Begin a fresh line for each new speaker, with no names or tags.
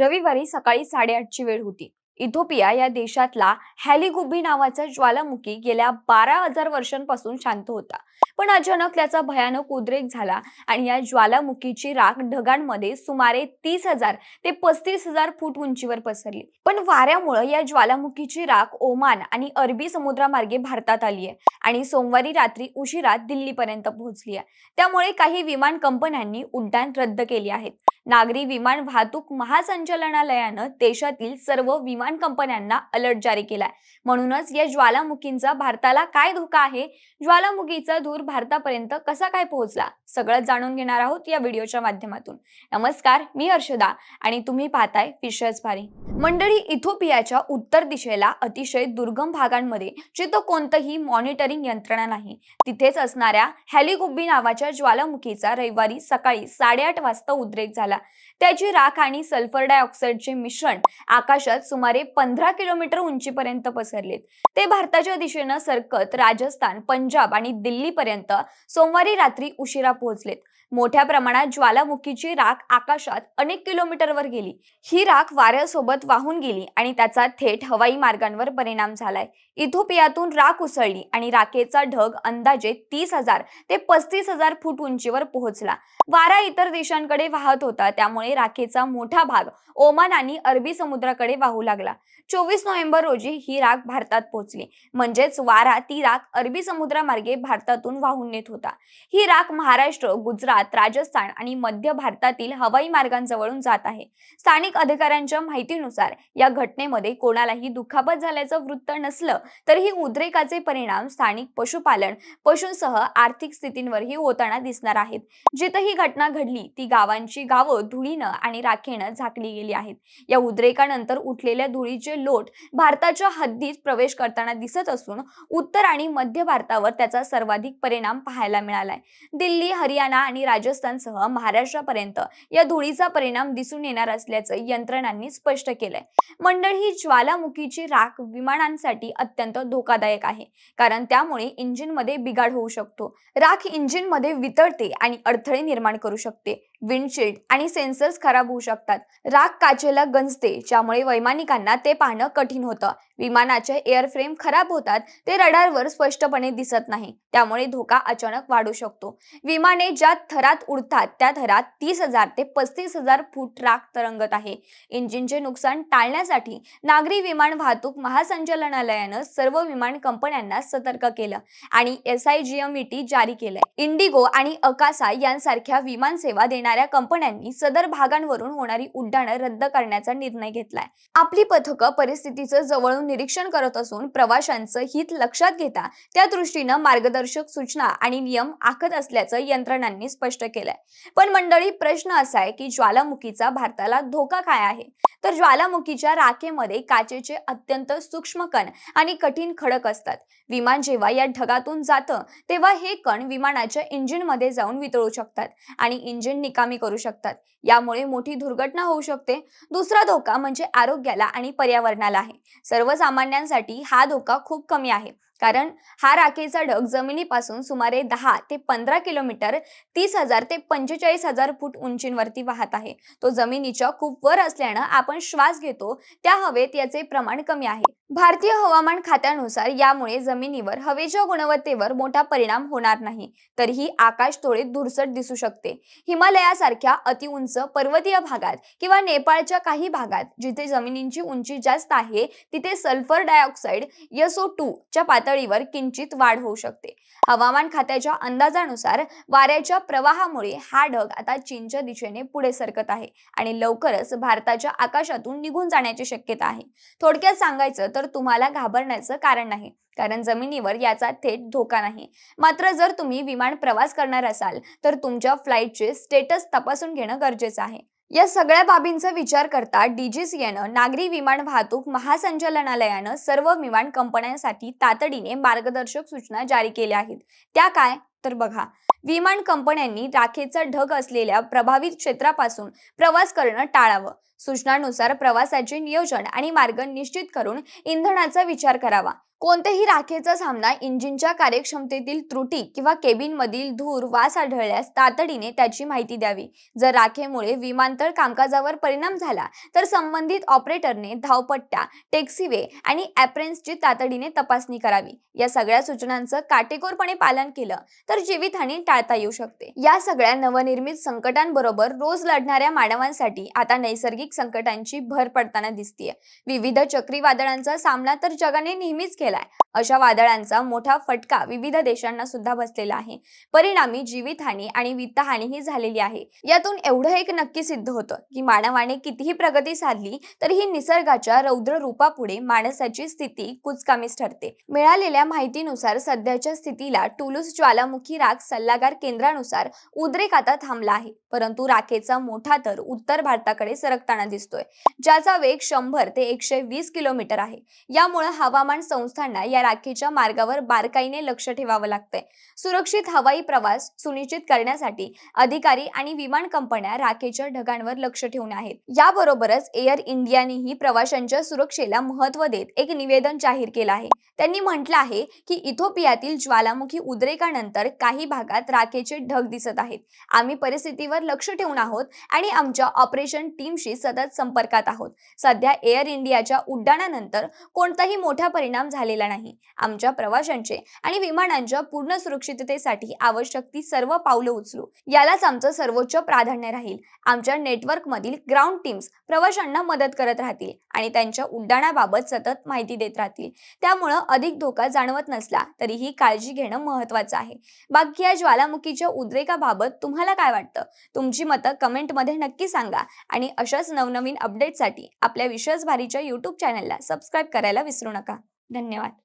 रविवारी सकाळी साडेआठची वेळ होती. इथोपिया या देशातला हॅलिगुबी नावाचा ज्वालामुखी गेल्या बारा हजार वर्षांपासून शांत होता. पण अचानक त्याचा भयानक उद्रेक झाला आणि या ज्वालामुखीची राख ढगांमध्ये सुमारे तीस हजार ते पस्तीस हजार फूट उंचीवर पसरली. पण वाऱ्यामुळे या ज्वालामुखीची राख ओमान आणि अरबी समुद्रामार्गे भारतात आली आहे आणि सोमवारी रात्री उशिरा दिल्लीपर्यंत पोहोचली आहे. त्यामुळे काही विमान कंपन्यांनी उड्डाण रद्द केली आहेत. नागरी विमान वाहतूक महासंचालनालयानं देशातील सर्व विमान कंपन्यांना अलर्ट जारी केलाय. म्हणूनच या ज्वालामुखींचा भारताला काय धोका आहे? ज्वालामुखीचा धूर भारतापर्यंत कसा काय पोहोचला सगळं जाणून घेणार आहोत या व्हिडिओच्या माध्यमातून. नमस्कार मी हर्षदा आणि तुम्ही पाहताय फिशर्स भारी मंडळी इथोपियाच्या उत्तर दिशेला अतिशय दुर्गम भागांमध्ये जिथं कोणतंही मॉनिटरिंग यंत्रणा नाही तिथेच असणाऱ्या हॅलिगुब्बी नावाच्या ज्वालामुखीचा रविवारी सकाळी साडेआठ वाजता उद्रेक झाला. त्याची राख आणि सल्फर डायऑक्साईडचे मिश्रण आकाशात सुमारे पंधरा किलोमीटर उंचीपर्यंत पसरलेत. ते भारताच्या दिशेनं सरकत राजस्थान पंजाब आणि दिल्लीपर्यंत सोमवारी रात्री उशिरा पोहोचलेत. मोठ्या प्रमाणात ज्वालामुखीची राख आकाशात अनेक किलोमीटरवर गेली. ही राख वाऱ्यासोबत वाहून गेली आणि त्याचा थेट हवाई मार्गांवर परिणाम झालाय. इथोपियातून राख उसळली आणि राखेचा ढग अंदाजे तीस हजार ते पस्तीस हजार फूट उंचीवर पोहोचला. वारा इतर देशांकडे वाहत होता. त्यामुळे राखेचा मोठा भाग ओमान आणि अरबी समुद्राकडे वाहू लागला. चोवीस नोव्हेंबर रोजी ही राख भारतात पोहोचली. म्हणजेच वारा ती राख अरबी समुद्रामार्गे भारतातून वाहून नेत होता. ही राख महाराष्ट्र गुजरात राजस्थान आणि मध्य भारतातील हवाई मार्गांजवळून जात आहे. स्थानिक अधिकाऱ्यांच्या माहितीनुसार या घटनेमध्ये कोणालाही दुखापत झाल्याचं वृत्त नसलं तरीही उद्रेकाचे परिणाम स्थानिक पशुपालन पशूंसह आर्थिक स्थितींवरही होताना दिसणार आहेत. जिथं ही घटना घडली ती गावांची गावं धुळीनं आणि राखेनं झाकली गेली आहेत. या उद्रेकानंतर उठलेल्या धुळीचे लोट भारताच्या हद्दीत प्रवेश करताना दिसत असून उत्तर आणि मध्य भारतावर त्याचा सर्वाधिक परिणाम पाहायला मिळालाय. दिल्ली हरियाणा आणि राजस्थानसह महाराष्ट्रापर्यंत या धुळीचा परिणाम दिसून येणार असल्याचं यंत्रणांनी स्पष्ट केलंय. मंडळ ही ज्वालामुखीची राख विमानांसाठी अत्यंत धोकादायक आहे कारण त्यामुळे इंजिनमध्ये बिघाड होऊ शकतो. राख इंजिनमध्ये वितळते आणि अडथळे निर्माण करू शकते. विंडशील्ड आणि सेन्सर्स खराब होऊ शकतात. राख काचेला गंजते ज्यामुळे वैमानिकांना ते पाहणं कठीण होतं. विमानाचे एअरफ्रेम खराब होतात ते रडारवर स्पष्टपणे दिसत नाही. त्यामुळे धोका अचानक वाढू शकतो. विमाने ज्या थरात उडतात त्या थरात तीस हजार ते पस्तीस हजार फूट राख तरंगत आहे. इंजिनचे नुकसान टाळण्यासाठी नागरी विमान वाहतूक महासंचालनालयानं सर्व विमान कंपन्यांना सतर्क केलं आणि एस आय जी एम जारी केलंय. इंडिगो आणि अकासा यांसारख्या विमान सेवा येणाऱ्या कंपन्यांनी सदर भागांवरून होणारी उड्डाणं रद्द करण्याचा निर्णय घेतलाय. आपली पथकं परिस्थितीचं जवळून निरीक्षण करत असून प्रवाशांचं हित लक्षात घेता त्या दृष्टीनं मार्गदर्शक सूचना आणि नियम आखत असल्याचं यंत्रणांनी स्पष्ट केलंय. पण मंडळी प्रश्न असा आहे की ज्वालामुखीचा भारताला धोका काय आहे? तर ज्वालामुखीच्या राखेमध्ये काचेचे अत्यंत सूक्ष्म कण आणि कठीण खडक असतात. विमान जेव्हा या ढगातून जातं तेव्हा हे कण विमानाच्या इंजिनमध्ये जाऊन वितळू शकतात आणि इंजिन निकामी करू शकतात. यामुळे मोठी दुर्घटना होऊ शकते. दुसरा धोका म्हणजे आरोग्याला आणि पर्यावरणाला आहे. सर्वसामान्यांसाठी हा धोका खूप कमी आहे. कारण हा राखेचा ढग जमिनीपासून सुमारे दहा ते पंधरा किलोमीटर तीस हजार ते पंचेचाळीस हजार फूट उंचीवरती वाहत आहे. तो जमिनीच्या खूप वर असल्यानं आपण श्वास घेतो त्या हवेत याचे प्रमाण कमी आहे. भारतीय हवामान खात्यानुसार यामुळे जमिनीवर हवेच्या गुणवत्तेवर मोठा परिणाम होणार नाही तरीही आकाश थोडे धुरसट दिसू शकते. हिमालयासारख्या अतिउंच पर्वतीय भागात किंवा नेपाळच्या काही भागात जिथे जमिनींची उंची जास्त आहे तिथे सल्फर डायऑक्साईड यसो टू च्या पातळीवर किंचित वाढ होऊ शकते. हवामान खात्याच्या अंदाजानुसार वाऱ्याच्या प्रवाहामुळे हा ढग आता चीनच्या दिशेने पुढे सरकत आहे आणि लवकरच भारताच्या आकाशातून निघून जाण्याची शक्यता आहे. थोडक्यात सांगायचं तर तुम्हाला घाबरण्याचं कारण नाही कारण जमिनीवर याचा थेट धोका नाही. मात्र जर तुम्ही विमान प्रवास करणार असाल तर तुमच्या फ्लाईटचे स्टेटस तपासून घेणं गरजेचं आहे. या सगळ्या बाबींचा विचार करता डीजीसीएनं नागरी विमान वाहतूक महासंचालनालयानं सर्व विमान कंपन्यांसाठी तातडीने मार्गदर्शक सूचना जारी केल्या आहेत. त्या काय? तर बघा विमान कंपन्यांनी राखेचा ढग असलेल्या प्रभावित क्षेत्रापासून प्रवास करणं टाळावं. सूचनानुसार प्रवासाचे नियोजन आणि मार्ग निश्चित करून इंधनाचा विचार करावा. कोणत्याही राखेचा सामना इंजिनच्या कार्यक्षमतेतील त्रुटी किंवा केबिनमधील धूर वास आढळल्यास तातडीने त्याची माहिती द्यावी. जर राखेमुळे विमानतळ कामकाजावर परिणाम झाला तर संबंधित ऑपरेटरने धावपट्ट्या टेक्सीवे आणि ॲप्रेन्सची तातडीने तपासणी करावी. या सगळ्या सूचनांचं काटेकोरपणे पालन केलं तर जीवितहानी टाळता येऊ शकते. या सगळ्या नवनिर्मित संकटांबरोबर रोज लढणाऱ्या मानवांसाठी आता नैसर्गिक संकटांची भर पडताना दिसतीये. विविध चक्रीवादळांचा सामना तर जगाने नेहमीच केला केलाय. अशा वादळांचा मोठा फटका विविध देशांना सुद्धा बसलेला आहे. परिणामी जीवितहानी आणि वित्तहानीही झालेली आहे. यातून एवढं एक नक्की सिद्ध होतं की मानवाने कितीही प्रगती साधली तरीही निसर्गाच्या रौद्र रूपापुढे माणसाची स्थिती कुचकामीच ठरते. मिळालेल्या माहितीनुसार सध्याच्या स्थितीला टुलूस ज्वालामुखी राख सल्लागार केंद्रानुसार उद्रेक आता थांबला आहे. परंतु राखेचा मोठा तर उत्तर भारताकडे सरकताना दिसतोय. ज्याचा वेग शंभर ते एकशे वीस किलोमीटर आहे. यामुळे हवामान संस्थांना या राखीच्या मार्गावर बारकाईने लक्ष ठेवावं लागतंय. सुरक्षित हवाई प्रवास सुनिश्चित करण्यासाठी अधिकारी आणि विमान कंपन्या राखेच्या ढगांवर लक्ष ठेवून आहेत. याबरोबरच एअर इंडियानेही प्रवाशांच्या सुरक्षेला महत्त्व देत एक निवेदन जाहीर केलं आहे. त्यांनी म्हटलं आहे की इथोपियातील ज्वालामुखी उद्रेकानंतर काही भागात राखेचे ढग दिसत आहेत. आम्ही परिस्थितीवर लक्ष ठेवून आहोत आणि आमच्या ऑपरेशन टीमशी सतत संपर्कात आहोत. सध्या एअर इंडियाच्या उड्डाणानंतर कोणताही मोठा परिणाम झाला झालेला नाही. आमच्या प्रवाशांचे आणि विमानांच्या पूर्ण सुरक्षिततेसाठी आवश्यक ती सर्व पावलं उचलू. यालाच आमचं सर्वोच्च प्राधान्य राहील. आमच्या नेटवर्कमधील ग्राउंड टीम्स प्रवाशांना मदत करत राहतील आणि त्यांच्या उड्डाणाबाबत सतत माहिती देत राहतील. त्यामुळं अधिक धोका जाणवत नसला तरीही काळजी घेणं महत्वाचं आहे. बाकी या ज्वालामुखीच्या उद्रेकाबाबत तुम्हाला काय वाटतं? तुमची मतं कमेंटमध्ये नक्की सांगा आणि अशाच नवनवीन अपडेटसाठी आपल्या विश्वास भारीच्या यूट्यूब चॅनलला सबस्क्राईब करायला विसरू नका. धन्यवाद.